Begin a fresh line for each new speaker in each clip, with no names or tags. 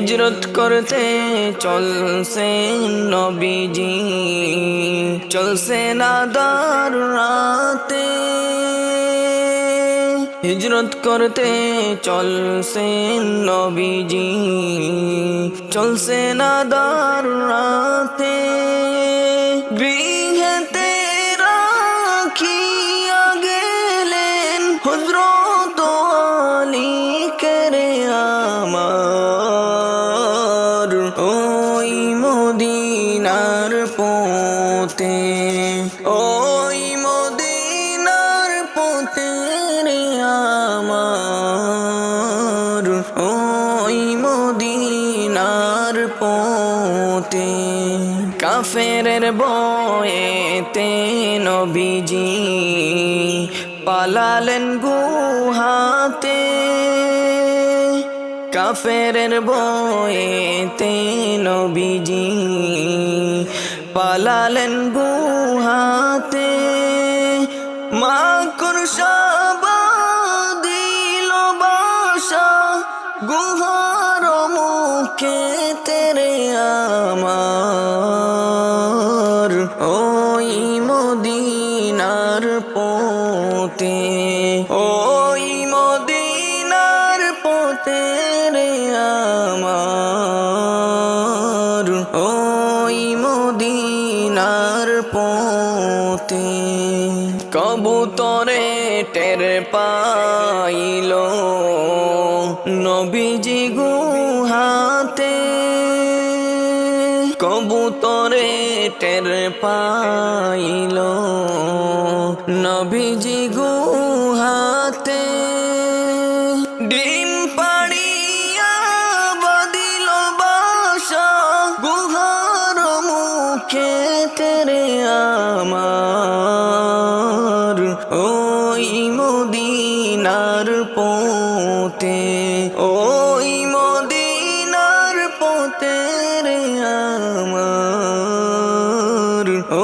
হিজরত করতে চলছে নবীজি। চলছে না দার রাতে। হিজরত করতে চলছে নবীজি। চলছে না দার রাতে। গৃহেতে মদিনার পোতে ওই মদিনার পোতে রে আমার, ওই মদিনার পোতে কাফেরের বয়েতে নবীজি পালালেন গুহাতে। কাফেরের বয়েতে নবীজি পালালেন গুহাতে। মা কুরশাবা দিল বাসা, গুহার মুখে তেরে আমার। ওই মদিনার পোতে রে আমার ওই মদিনার পোতে কবুতরে টের পাইল নবীজি গুহাতে। কবুতরে টের পাইল নবীজি গুহাতে। ডিম মদিনার পোতে ওই মদিনার পোতে রে আমার,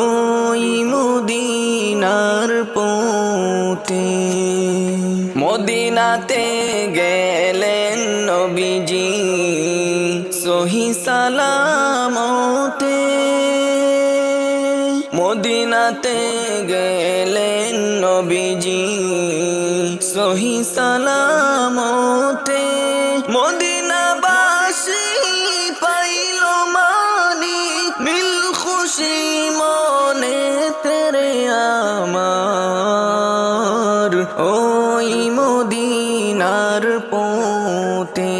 ওই মদিনার পোতে মদিনাতে গেলেন নবীজি, সহি সালামতে। মদিনাতে গেলেন নবীজি সহি সালামতে মদিনাবাসী পাইল মানি, মিল খুশি মনে তেরে আমার। ওই মদিনার পোতে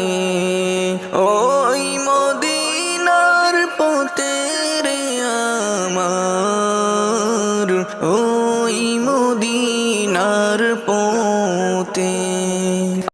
ওই মদিনার পোতে রে আমার। ওই পোতে